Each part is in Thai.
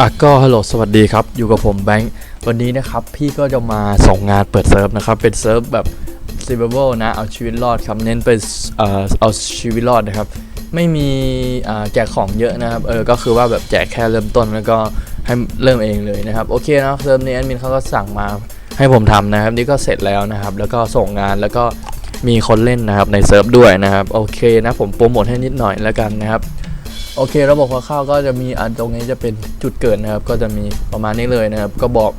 อะก็ฮัลโหลสวัสดีครับ อยู่กับผมแบงค์วันนี้นะครับ พี่ก็จะมาส่งงานเปิดเซิร์ฟนะครับ เป็นเซิร์ฟแบบ s u r v i v a l นะ เอาชีวิตรอดครับเน้นเป็นเอ่อเอาชีวิตรอดนะครับ ไม่มีอ่าแจกของเยอะนะครับเออก็คือว่าแบบแจกแค่เริ่มต้นแล้วก็ให้เริ่มเองเลยนะครับ โอเคนะเซิร์ฟนี้แอดมินเขาก็สั่งมาให้ผมทำนะครับ นี่ก็เสร็จแล้วนะครับ แล้วก็ส่งงานแล้วก็มีคนเล่นนะครับในเซิร์ฟด้วยนะครับ โอเคนะผมโปรโมทให้นิดหน่อยแล้วกันนะครับ โอเค ระบบคร่าวๆก็จะมีอันตรงนี้จะเป็นจุดเกิดนะครับ ก็จะมีประมาณนี้เลยนะครับ ก็บอก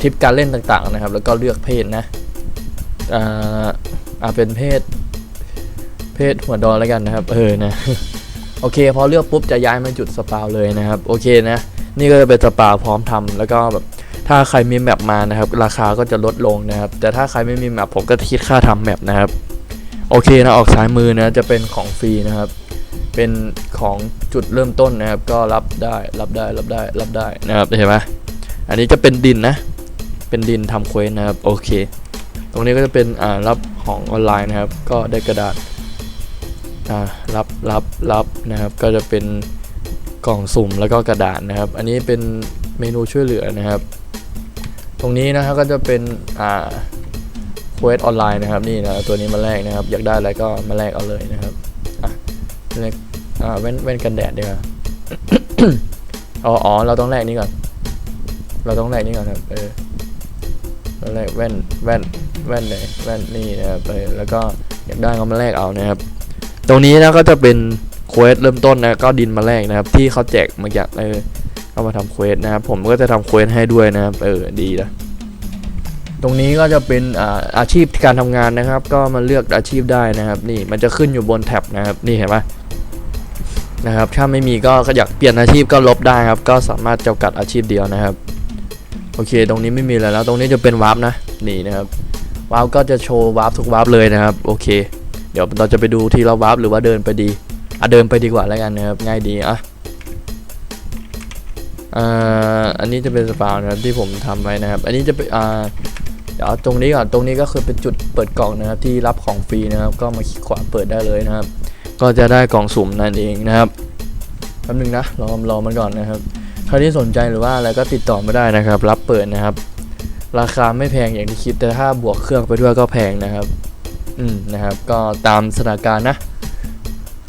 ทิปการเล่นต่างๆนะครับ แล้วก็เลือกเพศนะอ่าอ่าเป็นเพศ เพศหัวดอนแล้วกันนะครับ เออนะโอเค พอเลือกปุ๊บจะย้ายมาจุดสปาวเลยนะครับ โอเคนะ นี่ก็จะเป็นสปาวพร้อมทำแล้วก็แบบถ้าใครมีแมปมานะครับ ราคาก็จะลดลงนะครับ แต่ถ้าใครไม่มีแมปผมก็คิดค่าทำแมปนะครับ โอเคนะออกซ้ายมือนะจะเป็นของฟรีนะครับ เป็นของจุดเริ่มต้นนะครับ ก็รับได้รับได้รับได้รับได้นะครับเห็นไหมอันนี้จะเป็นดินนะ เป็นดินทำเควสนะครับ โอเค ตรงนี้ก็จะเป็นอ่ารับของออนไลน์นะครับ ก็ได้กระดาษอ่ารับรับรับนะครับ ก็จะเป็นกล่องสุ่มแล้วก็กระดาษนะครับ อันนี้เป็นเมนูช่วยเหลือนะครับ ตรงนี้นะครับก็จะเป็นอ่าเควสออนไลน์นะครับนี่นะตัวนี้มาแลกนะครับ อยากได้อะไรก็มาแลกเอาเลยนะครับะแลกอ่าแว่นแว่นกันแดดดีกว่าอ๋ออ๋อเราต้องแลกนี้ก่อน เราต้องแลกนี้ก่อนครับเออเราแลกแว่นแว่นแว่นไหนแว่นนี่นะครับเออแล้วก็อยากได้ก็มาแลกเอานะครับ ตรงนี้นะก็จะเป็นเควสเริ่มต้นนะก็ดินมาแลกนะครับ ที่เขาแจกมาจากเออเอามาทำเควสนะครับผมก็จะทำเควสให้ด้วยนะครับเออดีนะตรงนี้ก็จะเป็นอาอาชีพการทำงานนะครับ ก็มาเลือกอาชีพได้นะครับ นี่มันจะขึ้นอยู่บนแท็บนะครับ นี่เห็นไหม นะครับ ถ้าไม่มีก็อยากเปลี่ยนอาชีพก็ลบได้ครับ ก็สามารถจำกัดอาชีพเดียวนะครับ โอเค ตรงนี้ไม่มีแล้วตรงนี้จะเป็นวาร์ปนะ นี่นะครับ วาร์ปก็จะโชว์วาร์ปทุกวาร์ปเลยนะครับ โอเค เดี๋ยวเราจะไปดูที่เราวาร์ปหรือว่าเดินไปดีอะเดินไปดีกว่าแล้วกันนะครับ ง่ายดีอะอ่าอันนี้จะเป็นสปาวนะครับที่ผมทำไว้นะครับ อันนี้จะเป็นอ่าเดี๋ยวตรงนี้ก่อนตรงนี้ก็คือเป็นจุดเปิดกล่องนะครับที่รับของฟรีนะครับ ก็มาคลิกขวาเปิดได้เลยนะครับ ก็จะได้กล่องสุ่มนั่นเองนะครับแป๊บนึงนะรอรอมันก่อนนะครับใครที่สนใจหรือว่าอะไรก็ติดต่อมาได้นะครับ รับเปิดนะครับ ราคาไม่แพงอย่างที่คิดแต่ถ้าบวกเครื่องไปด้วยก็แพงนะครับ อืมนะครับ ก็ตามสถานการณ์นะ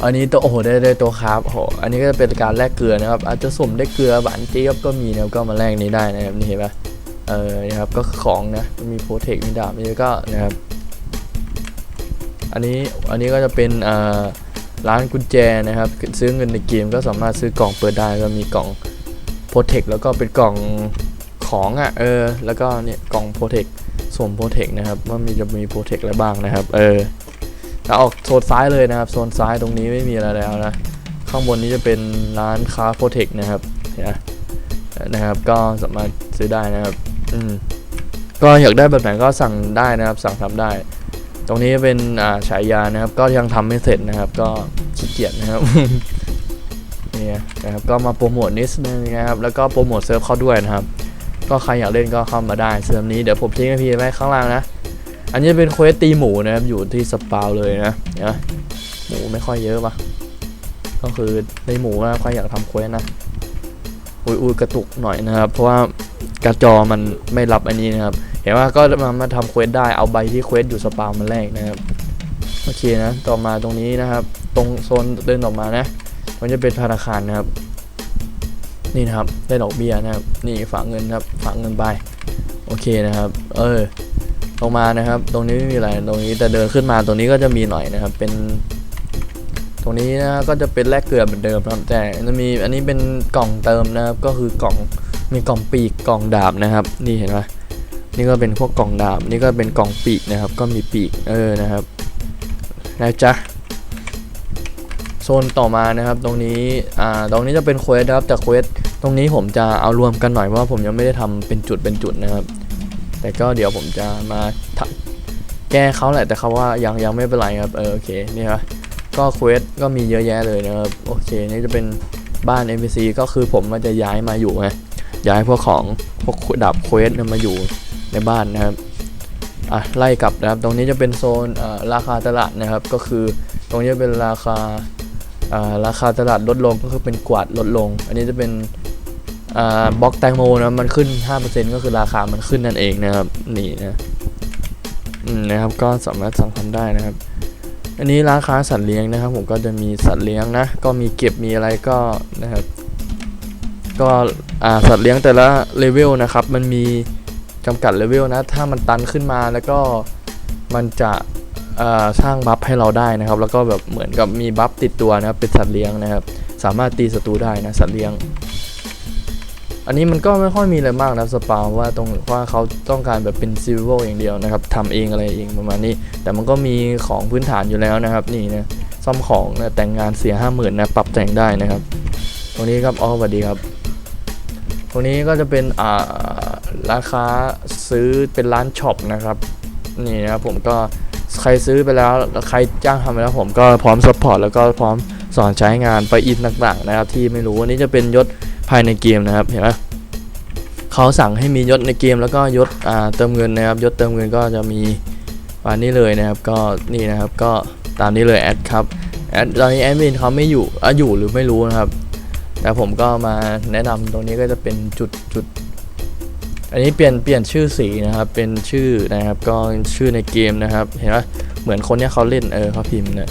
อันนี้ตัวโอ้โหได้ได้ตัวครับโอ้โหอันนี้ก็จะเป็นการแลกเกลือนะครับ อาจจะสุ่มได้เกลือหวานเจี๊ยบก็มีนะครับก็มาแลกนี้ได้นะครับนี่เห็นปะเออนะครับก็ของนะมีโปรเทคมีดาบนี่ก็นะครับ อันนี้อันนี้ก็จะเป็นอ่า ร้านกุญแจนะครับ ซื้อเงินในเกมก็สามารถซื้อกล่องเปิดได้ก็มีกล่องโปรเทคแล้วก็เป็นกล่องของอะเออ แล้วก็เนี่ยกล่องโปรเทคสวมโปรเทคนะครับว่ามีจะมีโปรเทคอะไรบ้างนะครับ เออแล้วออกโซนซ้ายเลยนะครับโซนซ้ายตรงนี้ไม่มีอะไรแล้วนะข้างบนนี้จะเป็นร้านค้าโปรเทคนะครับนไหมนะครับ ก็สามารถซื้อได้นะครับ อืมก็อยากได้แบบไหนก็สั่งได้นะครับ สั่งทำได้ รงนี้เป็นฉายานะครับ ก็ยังทำไม่เสร็จนะครับ ก็ขี้เกียจนะครับนี่นะครับก็มาโปรโมทนิดนึงนะครับ แล้วก็โปรโมทเซิร์ฟเข้าด้วยนะครับ ก็ใครอยากเล่นก็เข้ามาได้เซิร์ฟนี้เดี๋ยวผมทิ้งพีไว้ข้างล่างนะ อันนี้เป็นเควสตีหมูนะครับอยู่ที่สปาวเลยนะเนไหมหมูไม่ค่อยเยอะปะก็คือในหมูนะใครอยากทำเควสนะอุยอุยกระตุกหน่อยนะครับ เพราะว่ากระจอมันไม่รับอันนี้นะครับ เห็นว่าก็มามาทำเควสได้เอาใบที่เควสอยู่สปาวมาแลกนะครับโอเคนะต่อมาตรงนี้นะครับ ตรงโซนเดินออกมานะมันจะเป็นธนาคารนะครับ นี่นะครับได้ดอกเบี้ยนะครับ นี่ฝากเงินครับฝากเงินไปโอเคนะครับ เออลงมานะครับ ตรงนี้ไม่มีอะไรตรงนี้แต่เดินขึ้นมาตรงนี้ก็จะมีหน่อยนะครับ เป็น ตรงนี้นะก็จะเป็นแลกเกลือเหมือนเดิมครับ แต่จะมีอันนี้เป็นกล่องเติมนะครับ ก็คือกล่องมีกล่องปีกกล่องดาบนะครับ นี่เห็นไหม นี่ก็เป็นพวกกล่องดาบนี่ก็เป็นกล่องปีกนะครับ ก็มีปีกเออนะครับนะจ๊ะโซนต่อมานะครับตรงนี้อ่าตรงนี้จะเป็นเควสนะครับแต่เควสตรงนี้ผมจะเอารวมกันหน่อยเพราะว่าผมยังไม่ได้ทำเป็นจุดเป็นจุดนะครับ แต่ก็เดี๋ยวผมจะมาแก้เขาแหละแต่เขาว่ายังยังไม่เป็นไรครับเออโอเคนี่ครับก็เควสก็มีเยอะแยะเลยนะครับโอเคนี่จะเป็นบ้าน NPC ก็คือผมมันจะย้ายมาอยู่ไงย้ายพวกของพวกดาบเควสมาอยู่ ในบ้านนะครับอะไล่กลับนะครับตรงนี้จะเป็นโซนราคาตลาดนะครับ ก็คือตรงนี้เป็นราคาราคาตลาดลดลงก็คือเป็นกวาดลดลง อันนี้จะเป็นบล็อกแตงโมนะมันขึ้น 5%ก็คือราคามันขึ้นนั่นเองนะครับนี่นะอืมนะครับก็สามารถสั่งทำได้นะครับ อันนี้ร้านค้าสัตว์เลี้ยงนะครับ ผมก็จะมีสัตว์เลี้ยงนะก็มีเก็บมีอะไรก็นะครับ ก็อ่าสัตว์เลี้ยงแต่ละเลเวลนะครับ มันมี จำกัดเลเวลนะ ถ้ามันตันขึ้นมาแล้วก็มันจะสร้างบัฟให้เราได้นะครับ แล้วก็แบบเหมือนกับมีบัฟติดตัวนะครับ เป็นสัตว์เลี้ยงนะครับ สามารถตีศัตรูได้นะสัตว์เลี้ยง อันนี้มันก็ไม่ค่อยมีอะไรมากนะสปาว่าตรงว่าเขาต้องการแบบเป็นซิลเวลอย่างเดียวนะครับทำเองอะไรเองประมาณนี้ แต่มันก็มีของพื้นฐานอยู่แล้วนะครับ นี่นะซ่อมของนะแต่งงานเสียห้าหมื่นนะปรับแต่งได้นะครับ ตรงนี้ครับอ๋อสวัสดีครับ ตรงนี้ก็จะเป็นอ่า ราคาซื้อเป็นร้านช็อปนะครับ นี่นะครับผมก็ใครซื้อไปแล้วใครจ้างทำไปแล้วผมก็พร้อมสปอร์ตแล้วก็พร้อมสอนใช้งานไปอินต่างๆนะครับที่ไม่รู้อันนี้จะเป็นยศภายในเกมนะครับเห็นไหมเขาสั่งให้มียศในเกมแล้วก็ยศเติมเงินนะครับยศเติมเงินก็จะมีวันนี้เลยนะครับก็นี่นะครับก็ตามนี้เลยแอดครับแอดตอนนี้แอดมินเขาไม่อยู่อะอยู่หรือไม่รู้นะครับแต่ผมก็มาแนะนำตรงนี้ก็จะเป็นจุดจุด อันนี้เปลี่ยนเปลี่ยนชื่อสีนะครับ เป็นชื่อนะครับ ก็ชื่อในเกมนะครับ เห็นไหมเหมือนคนเนี้ยเขาเล่นเออเขาพิมพ์เนี่ย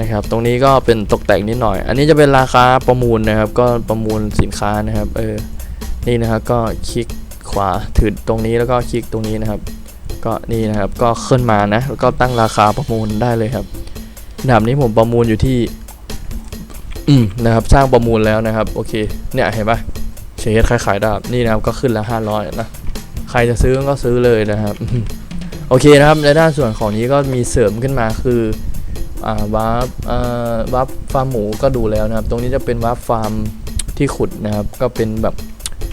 นะครับ ตรงนี้ก็เป็นตกแต่งนิดหน่อย อันนี้จะเป็นราคาประมูลนะครับ ก็ประมูลสินค้านะครับ เออ นี่นะครับ ก็คลิกขวาถือตรงนี้แล้วก็คลิกตรงนี้นะครับ ก็นี่นะครับ ก็ขึ้นมานะ แล้วก็ตั้งราคาประมูลได้เลยครับดาบนี้ผมประมูลอยู่ที่ อืมนะครับ สร้างประมูลแล้วนะครับ โอเค เนี่ยเห็นปะ เชดขายขายดาบนี่นะครับก็ขึ้นละห้าร้อยนะ ใครจะซื้อก็ซื้อเลยนะครับ โอเคนะครับในด้านส่วนของนี้ก็มีเสริมขึ้นมาคืออ่าวาร์ปอ่าวาร์ปฟาร์มหมูก็ดูแล้วนะครับ ตรงนี้จะเป็นวาร์ปฟาร์มที่ขุดนะครับ ก็เป็นแบบ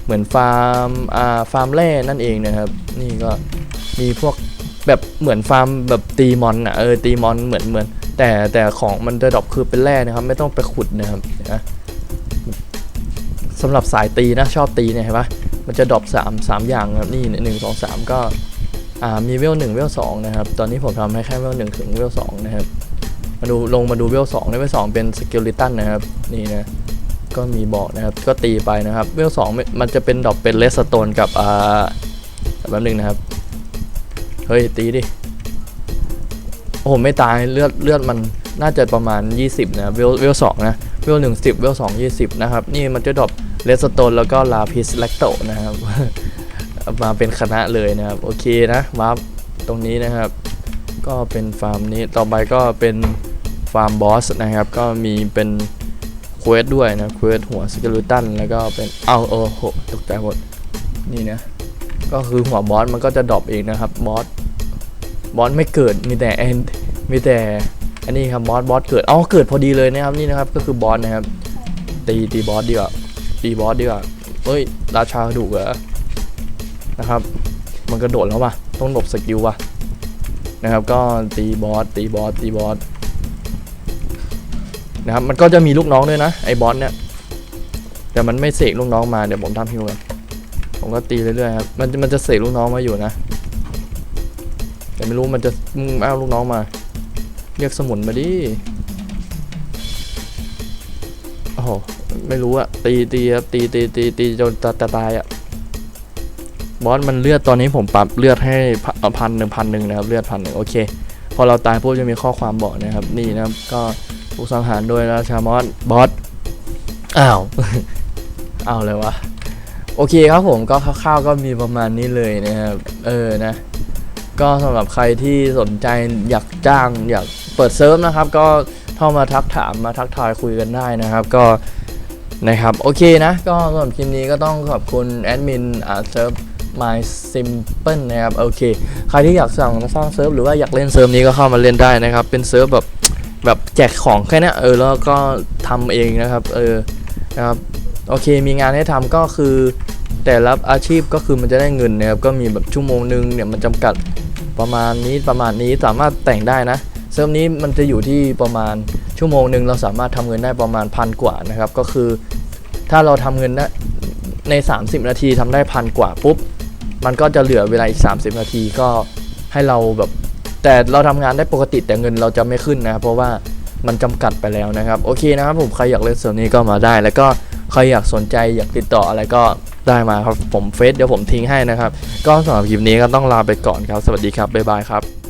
เหมือนฟาร์มอ่าฟาร์มแร่นั่นเองนะครับ นี่ก็มีพวกแบบเหมือนฟาร์มแบบตีมอนอะเออตีมอนเหมือนเหมือน แต่แต่ของมันจะดรอปคือเป็นแร่นะครับ ไม่ต้องไปขุดนะครับนไหม สำหรับสายตีนะชอบตีเนี่ยเห็นปะมันจะดรอปสามสามอย่างครับนี่หนึ่งสองสามก็มีเวลหนึ่งเวลสองนะครับ ตอนนี้ผมทำให้แค่เวลหนึ่งถึงเวลสองนะครับ มาดูลงมาดูเวลสองในเวลสองเป็นสกิลลิตันนะครับนี่นะก็มีบอกนะครับก็ตีไปนะครับ เวลสองมันจะเป็นดรอปเป็นเลสโตนกับอ่าแป๊บนึงนะครับ เฮ้ย ตีดิ โอ้โห ไม่ตายเลือดเลือดมันน่าจะประมาณ 20 นะเวลเวลสองนะ เวลหนึ่งสิบเวลสองยี่สิบนะครับ นี่มันจะดรอป เลสโตนแล้วก็ลาพิสแลคโตนะครับ มาเป็นคณะเลยนะครับ โอเคนะวาร์ปตรงนี้นะครับ ก็เป็นฟาร์มนี้ต่อไปก็เป็นฟาร์มบอสนะครับ ก็มีเป็นเควสด้วยนะเควสหัวสเกลูตันแล้วก็เป็นเอาโอ้โหตกใจหมดนี่นะก็คือหัวบอสมันก็จะดรอปเองนะครับบอสบอสไม่เกิดมีแต่แอนมีแต่อันนี้ครับบอสบอสเกิดอ๋อเกิดพอดีเลยนะครับนี่นะครับก็คือบอสนะครับตีตีบอสดีกว่า ตีบอสดีกว่าเฮ้ย ราชาดูเหรอนะครับ มันกระโดดแล้วว่ะ ต้องหลบสกิลว่ะ นะครับ ก็ตีบอส ตีบอส ตีบอส นะครับ มันก็จะมีลูกน้องด้วยนะ ไอ้บอสเนี่ย แต่มันไม่เสกลูกน้องมา เดี๋ยวผมทำฮิวกันผมก็ตีเรื่อยๆครับ มันมันจะเสกลูกน้องมาอยู่นะ แต่ไม่รู้มันจะมึงเอาลูกน้องมา เรียกสมุนมาดิ โอ้โห ไม่รู้อะตีตีครับตีตีตีตีจนตาตาตายอะบอสมันเลือดตอนนี้ผมปรับเลือดให้พันหนึ่งพันหนึ่งนะครับเลือดพันหนึ่งโอเคพอเราตายปุ๊บจะมีข้อความบอกนะครับ นี่นะครับก็ถูกสังหารโดยราชามอสบอสอ้าวอ้าวเลยวะโอเคครับผมก็คร่าวๆก็มีประมาณนี้เลยนะครับเออนะก็สำหรับใครที่สนใจอยากจ้างอยากเปิดเซิร์ฟนะครับ ก็เข้ามาทักถามมาทักทายคุยกันได้นะครับ ก็ นะครับโอเคนะ ก็สำหรับคลิปนี้ก็ต้องขอบคุณแอดมินอ่าเซิร์ฟ My Simple นะครับโอเค ใครที่อยากสั่งสร้างเซิร์ฟหรือว่าอยากเล่นเซิร์ฟนี้ก็เข้ามาเล่นได้นะครับ เป็นเซิร์ฟแบบแบบแจกของแค่นี้เออแล้วก็ทำเองนะครับเออนะครับโอเคมีงานให้ทำก็คือแต่ละอาชีพก็คือมันจะได้เงินนะครับก็มีแบบชั่วโมงหนึ่งเนี่ยมันจำกัดประมาณนี้ประมาณนี้สามารถแต่งได้นะ เซิร์ฟนี้มันจะอยู่ที่ประมาณ ชั่วโมงหนึ่งเราสามารถทำเงินได้ประมาณพันกว่านะครับ ก็คือถ้าเราทำเงินได้ใน 30 นาทีทำได้พันกว่าปุ๊บ มันก็จะเหลือเวลาอีก 30 นาทีก็ให้เราแบบ แต่เราทำงานได้ปกติแต่เงินเราจะไม่ขึ้นนะครับเพราะว่ามันจำกัดไปแล้วนะครับ โอเคนะครับผมใครอยากเล่นเซิร์นี้ก็มาได้ แล้วก็ใครอยากสนใจอยากติดต่ออะไรก็ได้มาครับผมเฟซเดี๋ยวผมทิ้งให้นะครับ ก็สำหรับคลิปนี้ก็ต้องลาไปก่อนครับ สวัสดีครับบ๊ายบายครับ